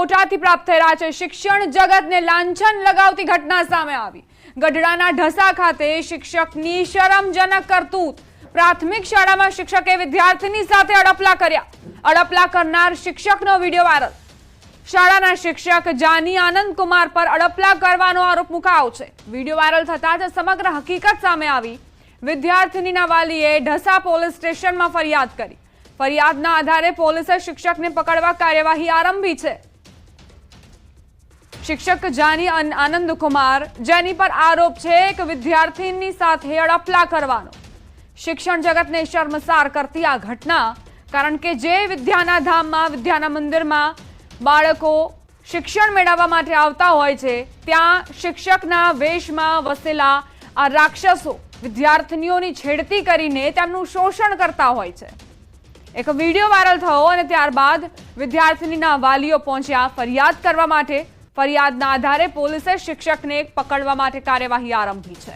બોટાદથી પ્રાપ્ત રહ્યા છે. શિક્ષણ જગતને લાંછન લગાવતી ઘટના સામે આવી. ગઢડાના ઢસા ખાતે શિક્ષકની શરમજનક કરતૂત પ્રાથમિક શાળામાં શિક્ષકે વિદ્યાર્થીની સાથે અડપલા કર્યા. અડપલા કરનાર શિક્ષકનો વીડિયો વાયરલ. શાળાના શિક્ષક જાની આનંદ કુમાર પર અડપલા કરવાનો આરોપ મુકાયો છે. વીડિયો વાયરલ થતાં જ સમગ્ર હકીકત સામે આવી. વિદ્યાર્થીનીના વાલીએ ઢસા પોલીસ સ્ટેશનમાં ફરિયાદ કરી. ફરિયાદના આધારે પોલીસે શિક્ષકને પકડવા કાર્યવાહી આરંભી છે. શિક્ષક જાની આનંદકુમાર આનંદ કુમાર જેની પર આરોપ છે કે વિદ્યાર્થીની સાથે અડપલા કરવાનો. શિક્ષણ જગતને શર્મસાર કરતી આ ઘટના, કારણ કે જે વિદ્યાના ધામમાં, વિદ્યાના મંદિરમાં બાળકો શિક્ષણ મેળવવા માટે આવતા હોય છે, ત્યાં શિક્ષકના વેશમાં વસેલા આ રાક્ષસો વિદ્યાર્થીનીઓની છેડતી કરીને તેમનું શોષણ કરતા હોય છે. એક વીડિયો વાયરલ થયો અને ત્યારબાદ વિદ્યાર્થીનીના વાલીઓ પહોંચ્યા ફરિયાદ કરવા માટે ફરિયાદના આધારે પોલીસે શિક્ષકને પકડવા માટે કાર્યવાહી આરંભી છે.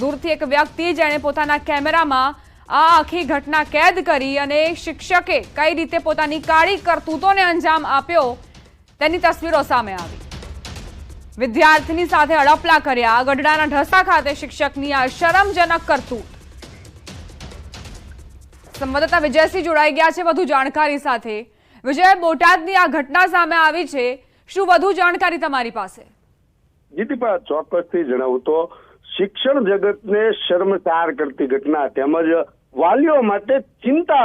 દૂરથી એક વ્યક્તિ જેણે પોતાના કેમેરામાં આ આખી ઘટના કેદ કરી અને શિક્ષકે કઈ રીતે પોતાની કાળી કરતૂતોને અંજામ આપ્યો, તેની તસવીરો સામે આવી. વિદ્યાર્થીની સાથે અડપલા કર્યા ગઢડાના ઢસા ખાતે શિક્ષકની આ શરમજનક કરતૂત. સંવાદદાતા વિજયસિંહ જોડાઈ ગયા છે. વધુ જાણકારી સાથે વિજય બોટાદની આ ઘટના સામે આવી છે. શું વધુ જાણકારી તમારી પાસે? જીતીપા ચોક્કસથી જણાવું તો શિક્ષણ જગતને શર્મસાર કરતી ઘટના તેમજ વાલીઓ માટે ચિંતા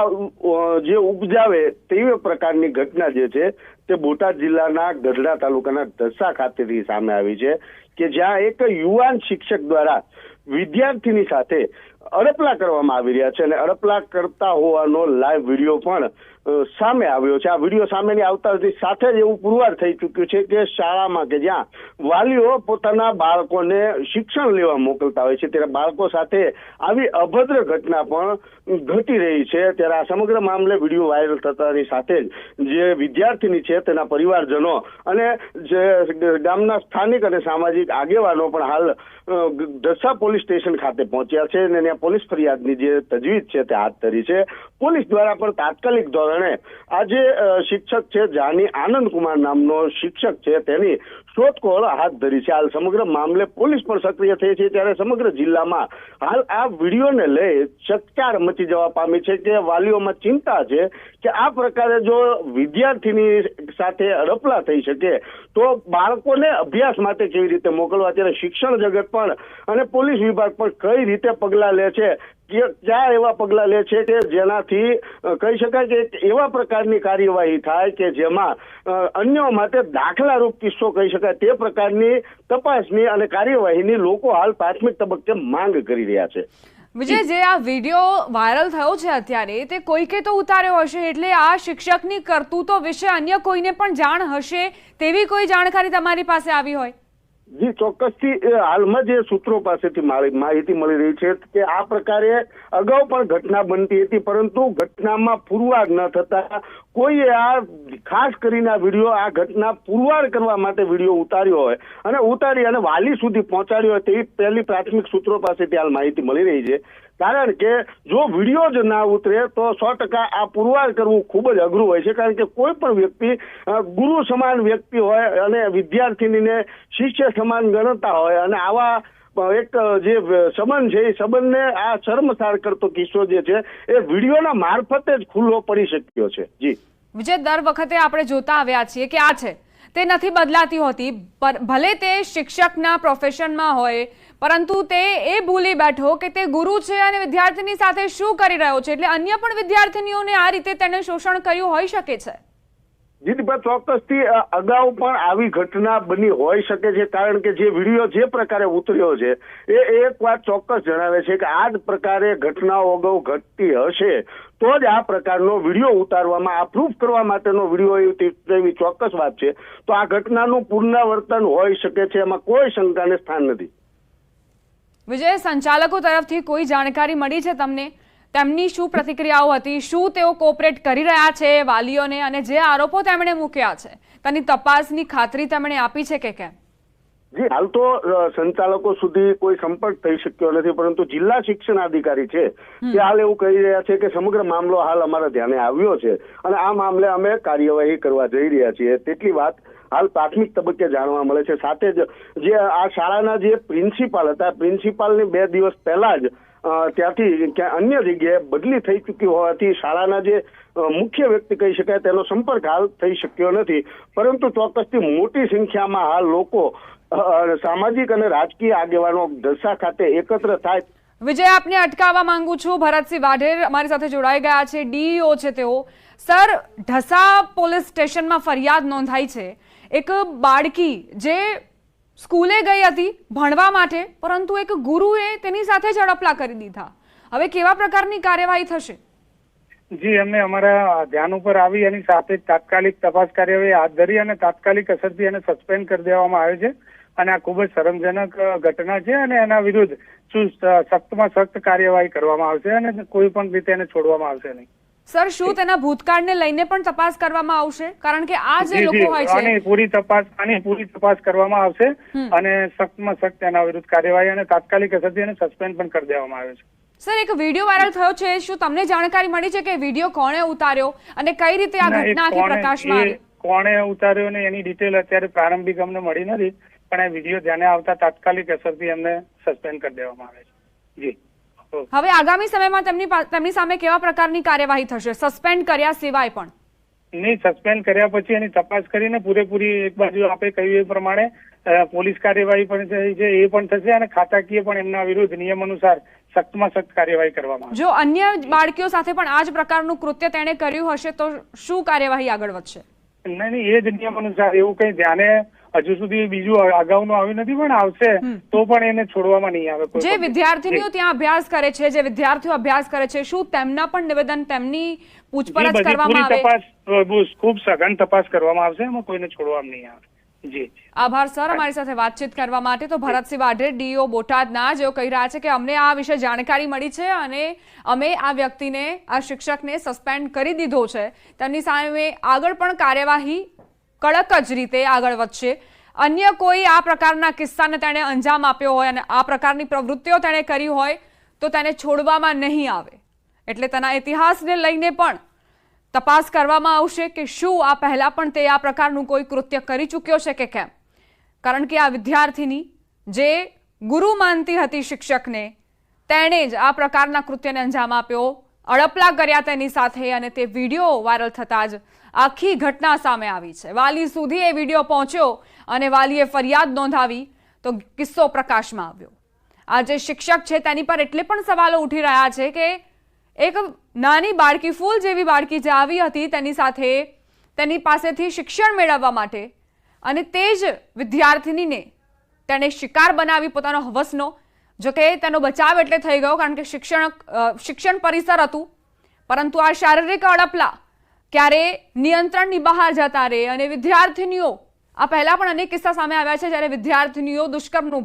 જે ઉપજાવે તેવી પ્રકારની ઘટના જે છે તે બોટાદ જિલ્લાના ગઢડા તાલુકાના દસા ખાતેથી સામે આવી છે કે જ્યાં એક યુવાન શિક્ષક દ્વારા વિદ્યાર્થીની સાથે અડપલા કરવામાં આવી રહ્યા છે અને અડપલા કરતા હોવાનો લાઈવ વીડિયો પણ સામે આવ્યો છે. આ વીડિયો સામેની આવતા સાથે જ એવું પુરવાર થઈ ચૂક્યું છે કે શાળામાં કે જ્યાં વાલીઓ પોતાના બાળકોને શિક્ષણ લેવા મોકલતા હોય છે, ત્યારે બાળકો સાથે આવી અભદ્ર ઘટના પણ ઘટી રહી છે. ત્યારે આ સમગ્ર મામલે વીડિયો વાયરલ થતાની સાથે જ જે વિદ્યાર્થીની છે, તેના પરિવારજનો અને જે ગામના સ્થાનિક અને સામાજિક આગેવાનો પણ હાલ ઢસા પોલીસ સ્ટેશન ખાતે પહોંચ્યા છે અને ત્યાં પોલીસ ફરિયાદની જે તજવીજ છે, તે હાથ ધરી છે. પોલીસ દ્વારા પણ તાત્કાલિક ધોરણે આ જે શિક્ષક છે જાની આનંદ કુમાર નામનો શિક્ષક છે. તેની શોધખોળ હાથ ધરી છે. હાલ સમગ્ર મામલે પોલીસ પણ સક્રિય થઈ છે. ત્યારે સમગ્ર જિલ્લામાં હાલ આ વિડીયોને લઈ ચકચાર મચી જવા પામી છે કે વાલીઓમાં ચિંતા છે કે આ પ્રકારે જો વિદ્યાર્થીની સાથે અડપલા થઈ શકે તો બાળકોને અભ્યાસ માટે કેવી રીતે મોકલવા? ત્યારે શિક્ષણ જગત પણ અને પોલીસ વિભાગ પણ કઈ રીતે પગલાં લે છે? ક્યાં એવા પગલાં લે છે કે જેનાથી કહી શકાય કે એવા પ્રકારની કાર્યવાહી થાય કે જેમાં અન્યો માટે દાખલારૂપ કિસ્સો કહી શકાય. તે પ્રકારની તપાસની અને કાર્યવાહીની લોકો હાલ પ્રાથમિક તબક્કે માંગ કરી રહ્યા છે. વિજય, જે આ વીડિયો વાયરલ થયો છે અત્યારે, તે કોઈકે તો ઉતાર્યો હશે એટલે આ શિક્ષકની કરતૂતો વિશે અન્ય કોઈને પણ જાણ હશે તેવી કોઈ જાણકારી તમારી પાસે આવી હોય? જી, ચોક્કસથી હાલમાં જે સૂત્રો પાસેથી માહિતી મળી રહી છે કે આ પ્રકારે અગાઉ પણ ઘટના બનતી હતી, પરંતુ ઘટનામાં પુરવાર ન થતા કોઈએ આ ખાસ કરીને વીડિયો, આ ઘટના પુરવાર કરવા માટે વીડિયો ઉતાર્યો હોય અને ઉતારી અને વાલી સુધી પહોંચાડ્યો હોય તેવી પહેલી પ્રાથમિક સૂત્રો પાસેથી હાલ માહિતી મળી રહી છે. કારણ કે જો વીડિયો જ ના ઉતરે તો સો ટકા આ પુરવાર કરવું ખૂબ જ અઘરું હોય છે. કારણ કે કોઈ પણ વ્યક્તિ ગુરુ સમાન વ્યક્તિ હોય અને વિદ્યાર્થીનીને શિષ્ય સમાન ગણતા હોય અને આવા એક જે સંબંધ છે, એ સંબંધને આ શર્મસાર કરતો કિસ્સો જે છે, એ વિડીયોના મારફતે જ ખુલ્લો પડી શક્યો છે. જી. વિજય, દર વખતે આપણે જોતા આવ્યા છીએ કે આ છે. તે નથી બદલાતી હોતી. પર ભલે તે શિક્ષકના પ્રોફેશનમાં હોય, પરંતુ તે એ ભૂલી બેઠો કે તે ગુરુ છે અને વિદ્યાર્થીની સાથે શું કરી રહ્યો છે? એટલે અન્ય પણ વિદ્યાર્થીનીઓને આ રીતે તેને શોષણ કર્યું હોઈ શકે છે. જીતભાઈ ચોક્કસથી અગાઉ પણ આવી ઘટના બની હોઈ શકે છે, કારણ કે જે વીડિયો જે પ્રકારે ઉતર્યો છે, એ એક વાત ચોક્કસ જણાવે છે કે આ જ પ્રકારે ઘટનાઓ અગાઉ ઘટતી હશે, તો જ આ પ્રકારનો વીડિયો ઉતારવામાં, આ કરવા માટેનો વીડિયો એવી ચોક્કસ વાત છે. તો આ ઘટનાનું પુનરાવર્તન હોઈ શકે છે, એમાં કોઈ શંકાને સ્થાન નથી. વિજય, સંચાલકો તરફથી કોઈ જાણકારી મળી છે તમને? તેમની શું પ્રતિક્રિયાઓ હતી શું તેઓ કોઓપરેટ કરી રહ્યા છે વાલીઓને અને જે આરોપો તેમણે મૂક્યા છે તેની તપાસની ખાતરી તેમણે આપી છે કે કેમ? જી હાલ તો સંચાલકો સુધી કોઈ સંપર્ક થઈ શક્યો નથી પરંતુ જિલ્લા શિક્ષણ અધિકારી છે તે હાલ એવું કહી રહ્યા છે કે સમગ્ર મામલો હાલ અમારા ધ્યાને આવ્યો છે અને આ મામલે અમે કાર્યવાહી કરવા જઈ રહ્યા છીએ. તેટલી વાત હાલ પ્રાથમિક તબક્કે જાણવા મળે છે. સાથે જ જે આ શાળાના જે પ્રિન્સિપાલ હતા પ્રિન્સિપાલની બે દિવસ પહેલા જ ત્યાંથી ક્યાં અન્ય જગ્યાએ બદલી થઈ ચૂકી હોવાથી શાળાના જે મુખ્ય વ્યક્તિ કહી શકાય તેનો સંપર્ક હાલ થઈ શક્યો નથી. પરંતુ ચોક્કસથી મોટી સંખ્યામાં હાલ લોકો સામાજિક અને રાજકીય આગેવાનો ઢસા ખાતે એકત્ર થાય. વિજય, આપને અટકાવવા માંગુ છું. ભરતસિંહ વાઢેર અમારી સાથે જોડાઈ ગયા છે. ડીઈઓ છે તેઓ. સર ઢસા પોલીસ સ્ટેશનમાં ફરિયાદ નોંધાઈ છે. એક બાળકી જે સ્કૂલે ગઈ હતી, ભણવા માટે, પરંતુ એક ગુરુએ તેની સાથે જ અડપલા કરી દીધા. હવે કેવા પ્રકારની કાર્યવાહી થશે? જી અમે અમારા ધ્યાન ઉપર આવી એની સાથે તાત્કાલિક તપાસ કાર્યવાહી હાથ ધરી અને તાત્કાલિક અસરથી એને સસ્પેન્ડ કરી દેવામાં આવે છે. અને આ ખૂબ જ શરમજનક ઘટના છે અને એના વિરુદ્ધ સખ્તમાં સખ્ત કાર્યવાહી કરવામાં આવશે અને કોઈ પણ રીતે એને છોડવામાં આવશે નહીં. સર શું તેના ભૂતકાળને લઈને પણ તપાસ કરવામાં આવશે કારણ કે આ જે લોકો. હોય આની છે પૂરી તપાસ આની પૂરી તપાસ કરવામાં આવશે અને સખ્તમાં સખ્ત એના વિરુદ્ધ કાર્યવાહી અને તાત્કાલિક અસરથી એને સસ્પેન્ડ પણ કરી દેવામાં આવે છે સર એક વીડિયો વાયરલ થયો છે શું તમને જાણકારી મળી છે કે વીડિયો કોણે ઉતાર્યો અને કઈ રીતે આ ઘટના આખી પ્રકાશમાં આવી કોણે ઉતાર્યો ને એની ડિટેલ અત્યારે પ્રારંભિક અમને મળી નથી પણ આ વીડિયો ધ્યાને આવતા તાત્કાલિક અસરથી એમને સસ્પેન્ડ કરી દેવામાં આવે છે જી. હવે આગામી સમયમાં તેમની તેમની સામે કેવા પ્રકારની કાર્યવાહી થશે? સસ્પેન્ડ કર્યા સિવાય પણ. નહીં સસ્પેન્ડ કર્યા પછી એની તપાસ કરીને પૂરેપૂરી એક બાજુ આપે કહ્યું એ પ્રમાણે પોલીસ કાર્યવાહી પણ થઈ છે એ પણ થશે અને ખાતાકીય પણ એમના વિરુદ્ધ નિયમ અનુસાર સખ્તમાં સખ્ત કાર્યવાહી કરવામાં જો અન્ય બાળકીઓ સાથે પણ આ જ પ્રકારનું કૃત્ય તેણે કર્યું હશે તો શું કાર્યવાહી આગળ વધશે? નહીં નહીં એ જ નિયમ અનુસાર એવું કઈ ધ્યાને હજુ સુધી બીજું અગાઉનું આવ્યું નથી પણ આવશે. તો પણ એને છોડવામાં નહીં આવે જે. વિદ્યાર્થીનીઓ ત્યાં અભ્યાસ કરે છે જે વિદ્યાર્થીઓ અભ્યાસ કરે છે શું તેમના પણ નિવેદન તેમની પૂછપરછ કરવામાં આવે? તપાસ ખૂબ સઘન તપાસ કરવામાં આવશે એમાં કોઈને છોડવામાં નહીં આવે. આભાર સર. અમારી સાથે વાતચીત કરવા માટે તો ભરતસિંહ વાઢેર ડીઓ બોટાદના જેઓ કહી રહ્યા છે કે અમને આ વિશે જાણકારી મળી છે અને અમે આ વ્યક્તિને આ શિક્ષકને સસ્પેન્ડ કરી દીધો છે. તેમની સામે આગળ પણ કાર્યવાહી કડક જ રીતે આગળ વધશે. અન્ય કોઈ આ પ્રકારના કિસ્સાને તેણે અંજામ આપ્યો હોય અને આ પ્રકારની પ્રવૃત્તિઓ તેણે કરી હોય, તો તેને છોડવામાં નહીં આવે. એટલે તેના ઇતિહાસને લઈને પણ તપાસ કરવામાં આવશે કે શું આ પહેલાં પણ તે આ પ્રકારનું કોઈ કૃત્ય કરી ચૂક્યો છે કે કેમ. કારણ કે આ વિદ્યાર્થીની જે ગુરુ માનતી હતી શિક્ષકને, તેણે જ આ પ્રકારના કૃત્યને અંજામ આપ્યો, અડપલા કર્યા તેની સાથે અને તે વીડિયો વાયરલ થતાં જ આખી ઘટના સામે આવી છે. વાલી સુધી એ વીડિયો પહોંચ્યો અને વાલીએ ફરિયાદ નોંધાવી તો કિસ્સો પ્રકાશમાં આવ્યો. આ જે શિક્ષક છે તેની પર એટલે પણ સવાલો ઉઠી રહ્યા છે કે એક નાની બાળકી, ફૂલ જેવી બાળકી જે આવી હતી તેની સાથે તેની પાસેથી શિક્ષણ મેળવવા માટે અને તે જ વિદ્યાર્થિનીને તેણે શિકાર બનાવી પોતાનો હવસનો જોકે તેનો બચાવ એટલે થઈ ગયો કારણ કે શિક્ષણ શિક્ષણ પરિસર હતું. પરંતુ આ શારીરિક અડપલા ક્યારે નિયંત્રણની બહાર જતા રહે અને વિદ્યાર્થીનીઓ, આ પહેલા પણ અનેક કિસ્સા સામે આવ્યા છે જ્યારે વિદ્યાર્થીનીઓ દુષ્કર્મનું